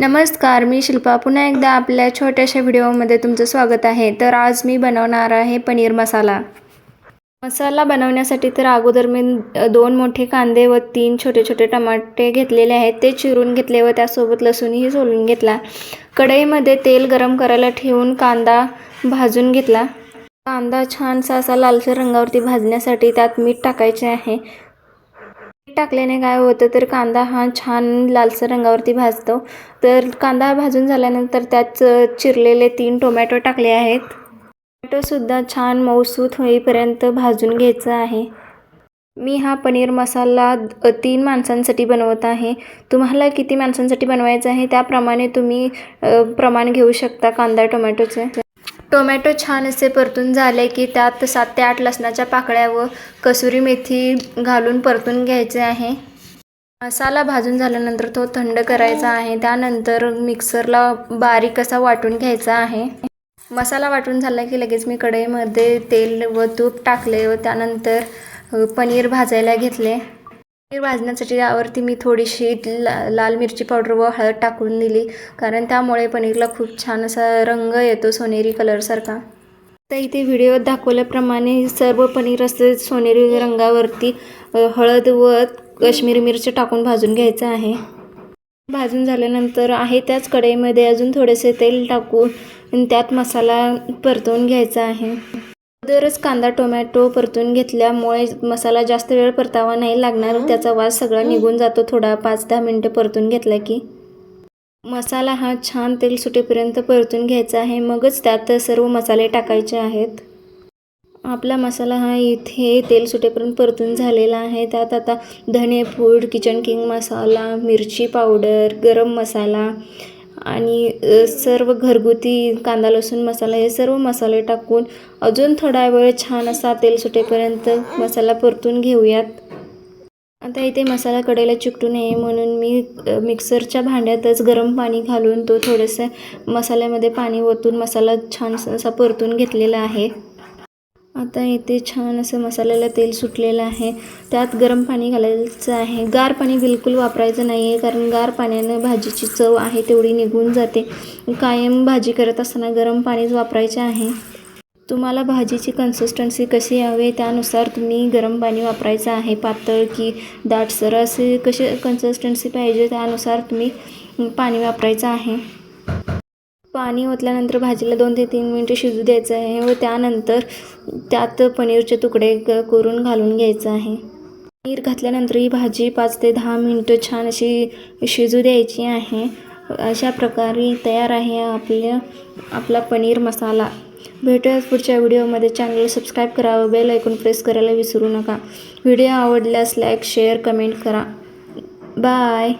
नमस्कार मी शिल्पा. पुन्हा एकदा आपल्या छोट्याशा व्हिडिओमध्ये तुमचं स्वागत आहे. तर आज मी बनवणार आहे पनीर मसाला. मसाला बनवण्यासाठी तर अगोदर मी दोन मोठे कांदे व तीन छोटे छोटे टमाटे घेतलेले आहेत. ते चिरून घेतले व त्यासोबत लसूणही सोलून घेतला. कढईमध्ये तेल गरम करायला ठेवून कांदा भाजून घेतला. कांदा छानसा असा लालसर रंगावरती भाजण्यासाठी त्यात मीठ टाकायचे आहे. टाकल्याने काय होतं तर कांदा हा छान लालसर रंगावरती भाजतो. तर कांदा भाजून झाल्यानंतर त्यात चिरलेले तीन टोमॅटो टाकले आहेत. टोमॅटोसुद्धा छान मऊसूत होईपर्यंत भाजून घ्यायचं आहे. मी हा पनीर मसाला तीन माणसांसाठी बनवत आहे. तुम्हाला किती माणसांसाठी बनवायचं आहे त्याप्रमाणे तुम्ही प्रमाण घेऊ शकता कांदा टोमॅटोचे. टोमॅटो छान असे परतून झाले की त्यात सात ते आठ लसणाच्या पाकळ्या व कसुरी मेथी घालून परतून घ्यायचे आहे. मसाला भाजून झाल्यानंतर तो थंड करायचा आहे. त्यानंतर मिक्सरला बारीक असा वाटून घ्यायचा आहे. मसाला वाटून झाला की लगेच मी कढईमध्ये तेल व तूप टाकले व त्यानंतर पनीर भाजायला घेतले. भाजण्यासाठी यावरती मी थोडीशी ला लाल मिरची पावडर व हळद टाकून दिली. कारण त्यामुळे पनीरला खूप छान असा रंग येतो सोनेरी कलरसारखा तर इथे व्हिडिओत दाखवल्याप्रमाणे सर्व पनीर असते सोनेरी रंगावरती हळद व काश्मीरी मिरची टाकून भाजून घ्यायचं आहे. भाजून झाल्यानंतर आहे त्याच कढईमध्ये अजून थोडेसे तेल टाकून त्यात मसाला परतवून घ्यायचा आहे. अगोदरच कांदा टोमॅटो परतून घेतल्यामुळे मसाला जास्त वेळ परतावा नाही लागणार. त्याचा वास सगळा निघून जातो. थोडा पाच दहा मिनटं परतून घेतला की. मसाला हा छान तेल सुटेपर्यंत परतून घ्यायचा आहे. मगच त्यात सर्व मसाले टाकायचे आहेत. आपला मसाला हा इथे तेल सुटेपर्यंत परतून झालेला आहे. त्यात आता धने पूड किचन किंग मसाला मिरची पावडर गरम मसाला आणि सर्व घरगुती कांदा लसूण मसाला हे सर्व मसाले टाकून अजून थोडा वेळ छान असा तेल सुटेपर्यंत मसाला परतून घेऊयात. आता इथे मसाला कडेला चिकटू नये म्हणून मी मिक्सरच्या भांड्यातच गरम पाणी घालून तो थोडंसं मसाल्यामध्ये पाणी ओतून मसाला छान असा परतून घेतलेला आहे. आता इथे छान असं मसाल्याला तेल सुटलेलं आहे. त्यात गरम पाणी घालायचं आहे. गार पाणी बिलकुल वापरायचं नाही आहे कारण गार पाण्यानं भाजीची चव आहे तेवढी निघून जाते. कायम भाजी करत असताना गरम पाणीच वापरायचे आहे. तुम्हाला भाजीची कन्सिस्टन्सी कशी हवी त्यानुसार तुम्ही गरम पाणी वापरायचं आहे. पातळ की दाटसर असे कसे कन्सिस्टन्सी पाहिजे त्यानुसार तुम्ही पाणी वापरायचं आहे. पाणी ओतल्यानंतर भाजीला दोन ते तीन मिनटं शिजू द्यायचं आहे व त्यानंतर त्यात पनीरचे तुकडे क- करून घालून घ्यायचं आहे. पनीर घातल्यानंतर ही भाजी पाच ते दहा मिनटं छान अशी शिजू द्यायची आहे. अशा प्रकारे तयार आहे आपल्या आपला पनीर मसाला. भेटूयात पुढच्या व्हिडिओमध्ये. चॅनल सबस्क्राईब करा व बेल ऐकून प्रेस करायला विसरू नका. व्हिडिओ आवडल्यास लाईक शेअर कमेंट करा. बाय.